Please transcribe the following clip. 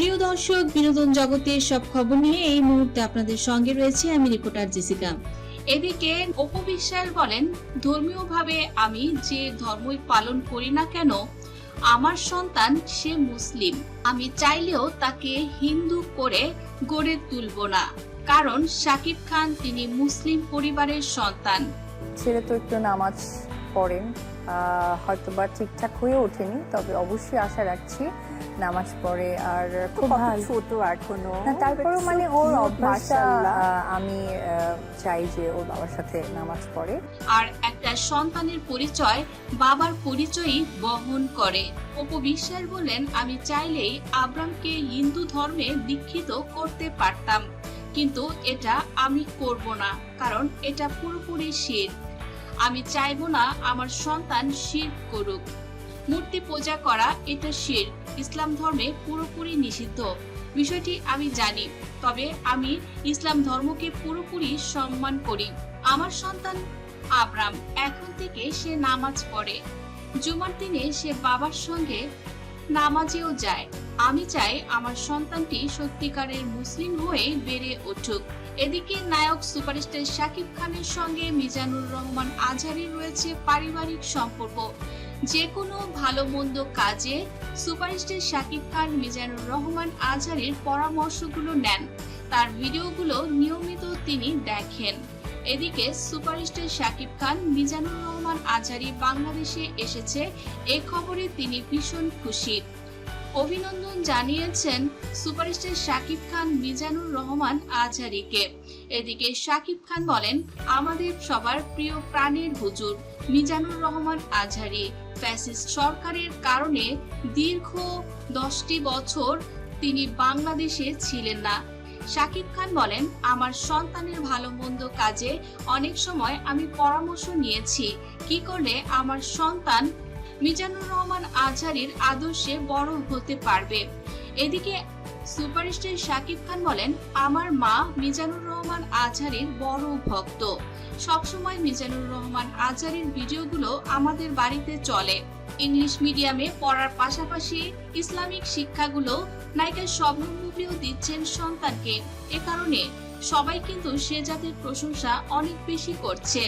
প্রিয় দর্শক বিনোদন জগতের সব খবর নিয়ে এই মুহূর্তে আপনাদের সঙ্গে রয়েছে আমি রিপোর্টার জেসিকা। এদিকে অপবিশ্বাস বলেন ধর্মীয়ভাবে আমি যে ধর্মই পালন করি না কেন আমার সন্তান সে মুসলিম। আমি চাইলেও তাকে হিন্দু করে গড়ে তুলব না। কারণ শাকিব খান তিনি মুসলিম পরিবারের সন্তান। ছেলে তো একটু নামাজ পড়েন। আহ, হয়তো বা ঠিকঠাক হয়ে ওঠেনি তবে অবশ্যই আশা রাখছি নামাজ পড়ে আর খুব ছোট এখনও? না, তারপরেও মানে ওর অভ্যাসটা আহ, আমি চাই যে ওর বাবার সাথে নামাজ পড়ে। আর একটা সন্তানের পরিচয় বাবার পরিচয়ই বহন করে। অপু বিশ্বাস বললেন আমি চাইলেই আব্রামকে হিন্দু ধর্মে দীক্ষিত করতে পারতাম কিন্তু এটা আমি করব না কারণ এটা পুরোপুরি শির। আমি চাইব না আমার সন্তান শির করুক। মূর্তি পূজা করা এটা শির। ইসলাম ধর্মে পুরোপুরি নিষিদ্ধ। বিষয়টি আমি জানি, তবে আমি ইসলাম ধর্মকে পুরোপুরি সম্মান করি। আমার সন্তান আব্রাম, এখন থেকে সে নামাজ পড়ে। জুমার দিনে সে বাবার সঙ্গে নামাজেও যায়। আমি চাই আমার সন্তানটি সত্যিকারের মুসলিম হয়ে বেড়ে উঠুক। এদিকে নায়ক সুপারস্টার শাকিব খানের সঙ্গে মিজানুর রহমান আজহারির রয়েছে পারিবারিক সম্পর্ক। যে কোনো ভালো মন্দ কাজে সুপারস্টার শাকিব খান, মিজানুর রহমান আজহারির পরামর্শগুলো নেন। তার ভিডিওগুলো নিয়মিত তিনি দেখেন। এদিকে সুপারস্টার শাকিব খান, মিজানুর রহমান আজহারি বাংলাদেশে এসেছে। এ খবরে তিনি ভীষণ খুশি। অভিনন্দন জানিয়েছেন সুপারস্টার শাকিব খান, মিজানুর রহমান আজহারিকে এদিকে শাকিব খান বলেন, আমাদের সবার প্রিয় প্রাণের হুজুর মিজানুর রহমান আজহারি ফ্যাসিস্ট সরকারের কারণে দীর্ঘ দশটি বছর তিনি বাংলাদেশে ছিলেন না। শাকিব খান বলেন, আমার সন্তানের ভালো মন্দ কাজে অনেক সময় আমি পরামর্শ নিয়েছি। কি করলে আমার সন্তান মিজানুর রহমান আজহারির আদর্শে বড় হতে পারবে? এদিকে সুপারস্টার শাকিব খান বলেন, আমার মা মিজানুর রহমান আজহারির বড় ভক্ত। সবসময় মিজানুর রহমান আজহারির ভিডিওগুলো আমাদের বাড়িতে চলে। ইংলিশ মিডিয়ামে পড়ার পাশাপাশি ইসলামিক শিক্ষাগুলো নায়িকা শবনম বুবলিও দিচ্ছেন সন্তানকে। এ কারণে সবাই কিন্তু সে জাতির প্রশংসা অনেক বেশি করছে।